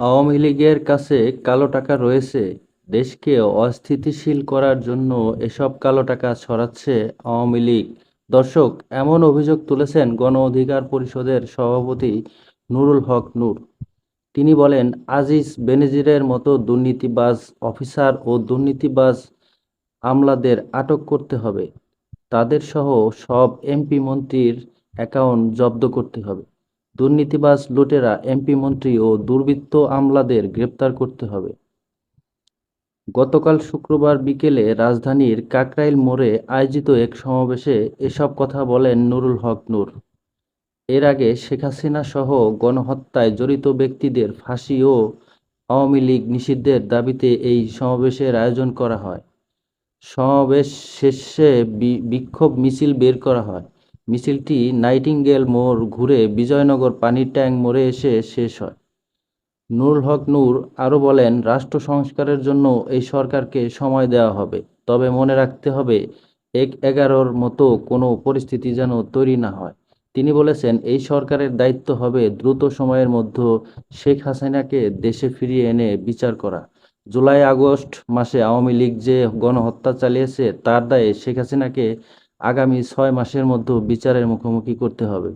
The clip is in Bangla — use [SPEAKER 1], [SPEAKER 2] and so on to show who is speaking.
[SPEAKER 1] আওয়ামী লীগের কাছে কালো টাকা রয়েছে। দেশকে অস্থিতিশীল করার জন্য এসব কালো টাকা ছড়াচ্ছে আওয়ামী লীগ। দর্শক, এমন অভিযোগ তুলেছেন গণ অধিকার পরিষদের সভাপতি নুরুল হক নূর। তিনি বলেন, আজিজ বেনজিরের মতো দুর্নীতিবাজ অফিসার ও দুর্নীতিবাজ আমলাদের আটক করতে হবে। তাদের সহ সব এমপি মন্ত্রীর অ্যাকাউন্ট জব্দ করতে হবে। দুর্নীতিবাজ লুটেরা এমপি মন্ত্রী ও দুর্বৃত্ত আমলাদের গ্রেপ্তার করতে হবে। গতকাল শুক্রবার বিকেলে রাজধানীর কাকরাইল মোড়ে আয়োজিত এক সমাবেশে এসব কথা বলেন নুরুল হক নূর। এর আগে শেখ হাসিনা সহ গণহত্যায় জড়িত ব্যক্তিদের ফাঁসি ও আওয়ামী লীগ নিষিদ্ধের দাবিতে এই সমাবেশের আয়োজন করা হয়। সমাবেশ শেষে বিক্ষোভ মিছিল বের করা হয়। মিছিলটি নাইটিঙ্গেল মোড় ঘুরে বিজয়নগর পানির ট্যাঙ্ক মোড়ে এসে শেষ হয়। নুরুল হক নূর আরও বলেন, রাষ্ট্র সংস্কারের জন্য এই সরকারকে সময় দেওয়া হবে। তবে মনে রাখতে হবে, এক এগারোর মতো কোনো পরিস্থিতি যেন তৈরি না হয়। তিনি বলেছেন, এই সরকারের দায়িত্ব হবে দ্রুত সময়ের মধ্যে শেখ হাসিনাকে দেশে ফিরিয়ে এনে বিচার করা। জুলাই আগস্ট মাসে আওয়ামী লীগ যে গণহত্যা চালিয়েছে, তার দায়ে শেখ হাসিনাকে আগামী ছয় মাসের মধ্যে বিচারের মুখোমুখি করতে হবে।